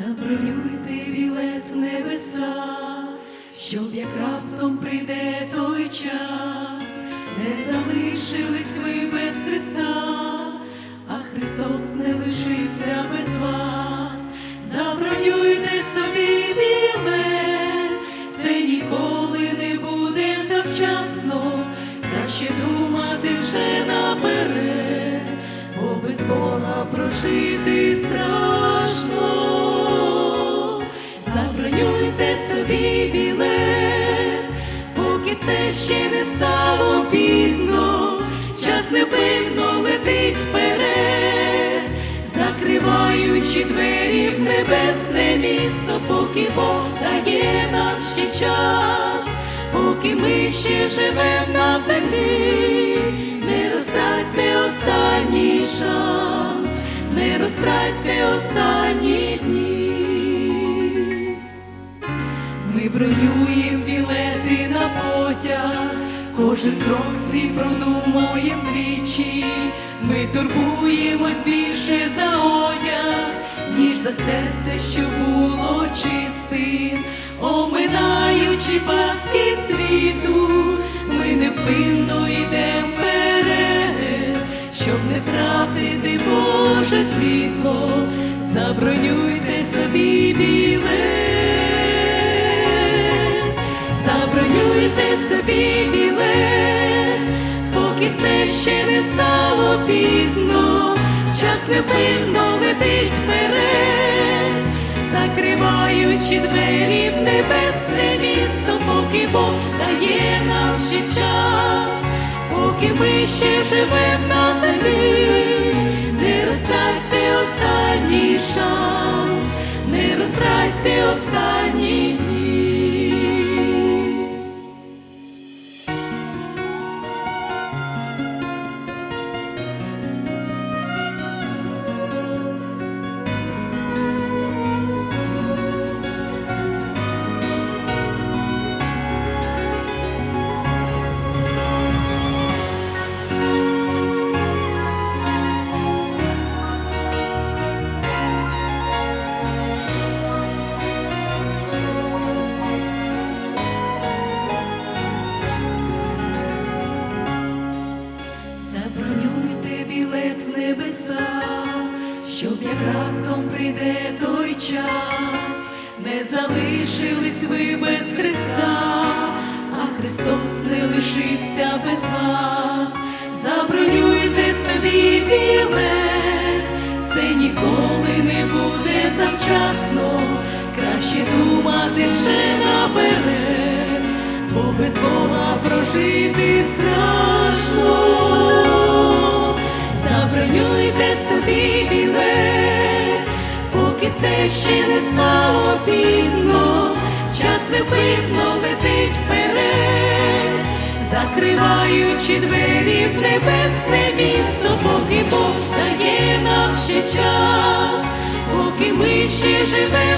Забронюйте білет в небеса, щоб як раптом прийде той час, не залишились ви без Христа, а Христос не лишився без краще думати вже наперед, бо без Бога прожити страшно. Забронюйте собі білет, поки це ще не стало пізно, час невпинно летить вперед, закриваючи двері в небесне місто, поки Бог дає нам ще час, поки ми ще живем на землі, не розтратьте останній шанс, не розтратьте останні дні. Ми бронюємо білети на потяг, кожен крок свій продумуєм двічі. Ми турбуємось більше за одяг, ніж за серце, що було чистим, оминаючи пастки світу, ми невпинно йдемо вперед, щоб не втратити Боже світло, забронюйте собі білет, забронюйте собі білет, поки це ще не стало пізно, час невпинно летить вперед, закриваючи двері небесне місто, поки Бог дає нам ще час, поки ми ще живем на землі, не розтратьте останній шанс, прийде той час, не залишились ви без Христа, а Христос не лишився без вас. Забронюйте собі білет, це ніколи не буде завчасно, краще думати вже наперед, бо без Бога прожити страшно. Це ще не стало пізно, час невпинно летить вперед, закриваючи двері в небесне місто, поки Бог дає нам ще час, поки ми ще живем